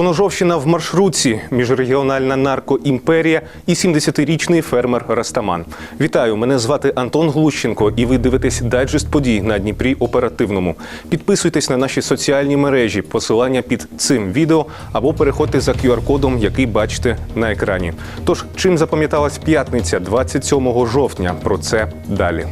Поножовщина в маршрутці, міжрегіональна наркоімперія і 70-річний фермер Растаман. Вітаю, мене звати Антон Глущенко, і ви дивитесь дайджест подій на Дніпрі оперативному. Підписуйтесь на наші соціальні мережі, посилання під цим відео або переходьте за QR-кодом, який бачите на екрані. Тож, чим запам'яталась п'ятниця 27 жовтня? Про це далі.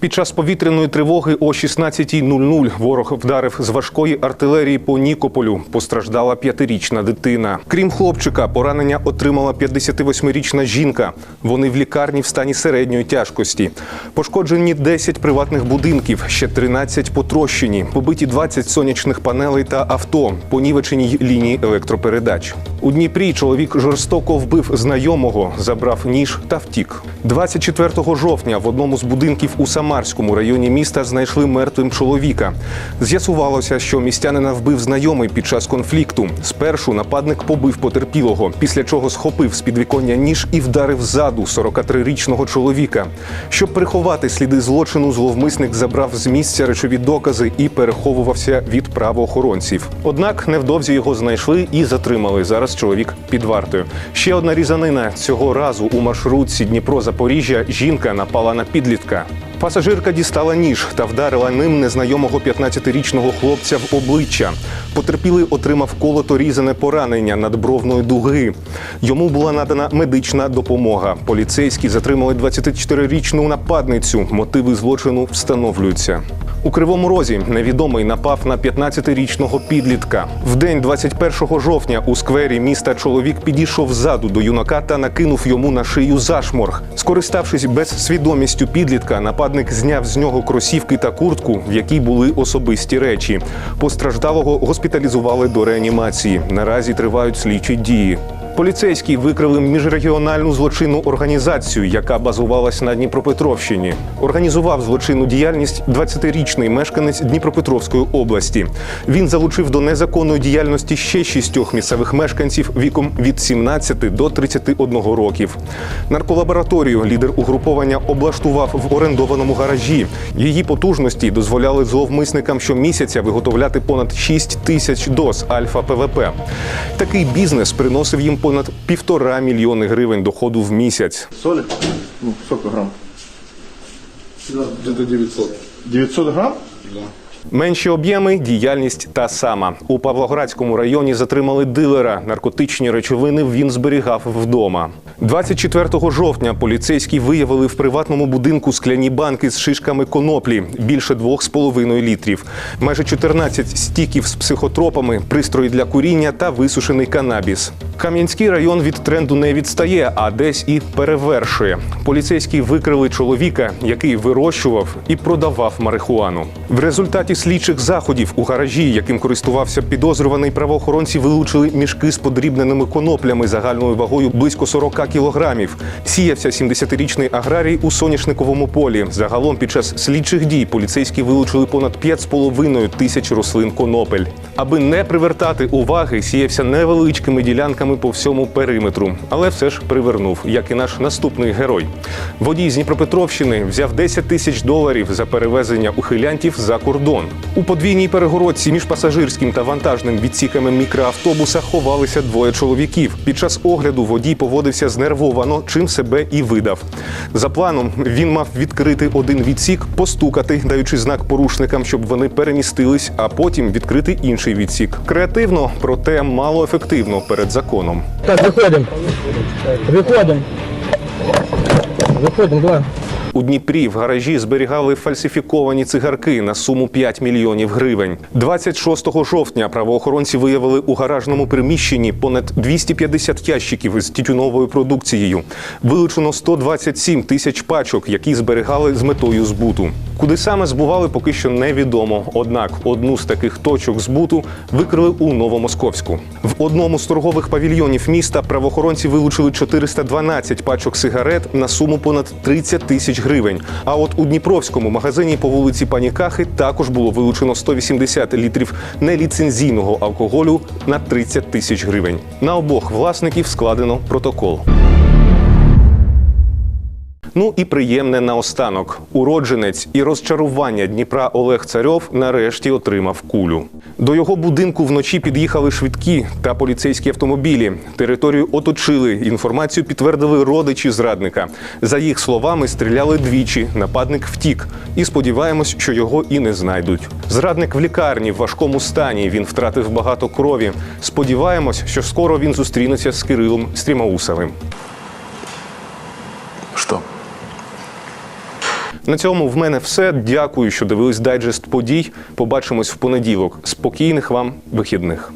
Під час повітряної тривоги о 16.00 ворог вдарив з важкої артилерії по Нікополю. Постраждала п'ятирічна дитина. Крім хлопчика, поранення отримала 58-річна жінка. Вони в лікарні в стані середньої тяжкості. Пошкоджені 10 приватних будинків, ще 13 потрощені, побиті 20 сонячних панелей та авто, понівечені лінії електропередач. У Дніпрі чоловік жорстоко вбив знайомого, забрав ніж та втік. 24 жовтня в одному з будинків у Самарському районі міста знайшли мертвим чоловіка. З'ясувалося, що містянина вбив знайомий під час конфлікту. Спершу нападник побив потерпілого, після чого схопив з підвіконня ніж і вдарив ззаду 43-річного чоловіка. Щоб приховати сліди злочину, зловмисник забрав з місця речові докази і переховувався від правоохоронців. Однак невдовзі його знайшли і затримали. Зараз чоловік під вартою. Ще одна різанина цього разу у маршрутці Дніпро-Запоріжжя жінка напала на підлітка. Пасажирка дістала ніж та вдарила ним незнайомого 15-річного хлопця в обличчя. Потерпілий отримав колото різане поранення надбровної дуги. Йому була надана медична допомога. Поліцейські затримали 24-річну нападницю. Мотиви злочину встановлюються. У Кривому Розі невідомий напав на 15-річного підлітка. В день 21 жовтня у сквері міста чоловік підійшов ззаду до юнака та накинув йому на шию зашморг. Скориставшись безсвідомістю підлітка, нападник зняв з нього кросівки та куртку, в якій були особисті речі. Постраждалого госпіталізували до реанімації. Наразі тривають слідчі дії. Поліцейські викрили міжрегіональну злочинну організацію, яка базувалась на Дніпропетровщині. Організував злочинну діяльність 20-річний мешканець Дніпропетровської області. Він залучив до незаконної діяльності ще шістьох місцевих мешканців віком від 17 до 31 років. Нарколабораторію лідер угруповання облаштував в орендованому гаражі. Її потужності дозволяли зловмисникам щомісяця виготовляти понад 6 тисяч доз альфа ПВП. Такий бізнес приносив їм понад півтора мільйони гривень доходу в місяць. Соли? Ну, сколько грамм? Где-то 900. 900 грамм? Менші об'єми, діяльність та сама. У Павлоградському районі затримали дилера. Наркотичні речовини він зберігав вдома. 24 жовтня поліцейські виявили в приватному будинку скляні банки з шишками коноплі більше 2,5 літрів, майже 14 стіків з психотропами, пристрої для куріння та висушений канабіс. Кам'янський район від тренду не відстає, а десь і перевершує. Поліцейські викрили чоловіка, який вирощував і продавав марихуану. В результаті слідчих заходів у гаражі, яким користувався підозрюваний, правоохоронці вилучили мішки з подрібненими коноплями загальною вагою близько 40 кілограмів. Сіявся 70-річний аграрій у соняшниковому полі. Загалом під час слідчих дій поліцейські вилучили понад 5,5 тисяч рослин конопель. Аби не привертати уваги, сіявся невеличкими ділянками по всьому периметру, але все ж привернув, як і наш наступний герой. Водій з Дніпропетровщини взяв 10 тисяч доларів за перевезення ухилянтів за кордон. У подвійній перегородці між пасажирським та вантажним відсіками мікроавтобуса ховалися двоє чоловіків. Під час огляду водій поводився знервовано, чим себе і видав. За планом він мав відкрити один відсік, постукати, даючи знак порушникам, щоб вони перемістились, а потім відкрити інший відсік. Креативно, проте малоефективно перед законом Так, выходим. Выходим. Выходим, давай. У Дніпрі в гаражі зберігали фальсифіковані цигарки на суму 5 мільйонів гривень. 26 жовтня правоохоронці виявили у гаражному приміщенні понад 250 ящиків з тютюновою продукцією. Вилучено 127 тисяч пачок, які зберігали з метою збуту. Куди саме збували, поки що невідомо. Однак одну з таких точок збуту викрили у Новомосковську. В одному з торгових павільйонів міста правоохоронці вилучили 412 пачок сигарет на суму понад 30 тисяч гривень. А от у Дніпровському магазині по вулиці Панікахи також було вилучено 180 літрів неліцензійного алкоголю на 30 тисяч гривень. На обох власників складено протокол. Ну і приємне наостанок. Уродженець і розчарування Дніпра Олег Царьов нарешті отримав кулю. До його будинку вночі під'їхали швидкі та поліцейські автомобілі. Територію оточили. Інформацію підтвердили родичі зрадника. За їх словами, стріляли двічі. Нападник втік. І сподіваємось, що його і не знайдуть. Зрадник в лікарні в важкому стані. Він втратив багато крові. Сподіваємось, що скоро він зустрінеться з Кирилом Стрімаусовим. На цьому в мене все. Дякую, що дивились дайджест подій. Побачимось в понеділок. Спокійних вам вихідних.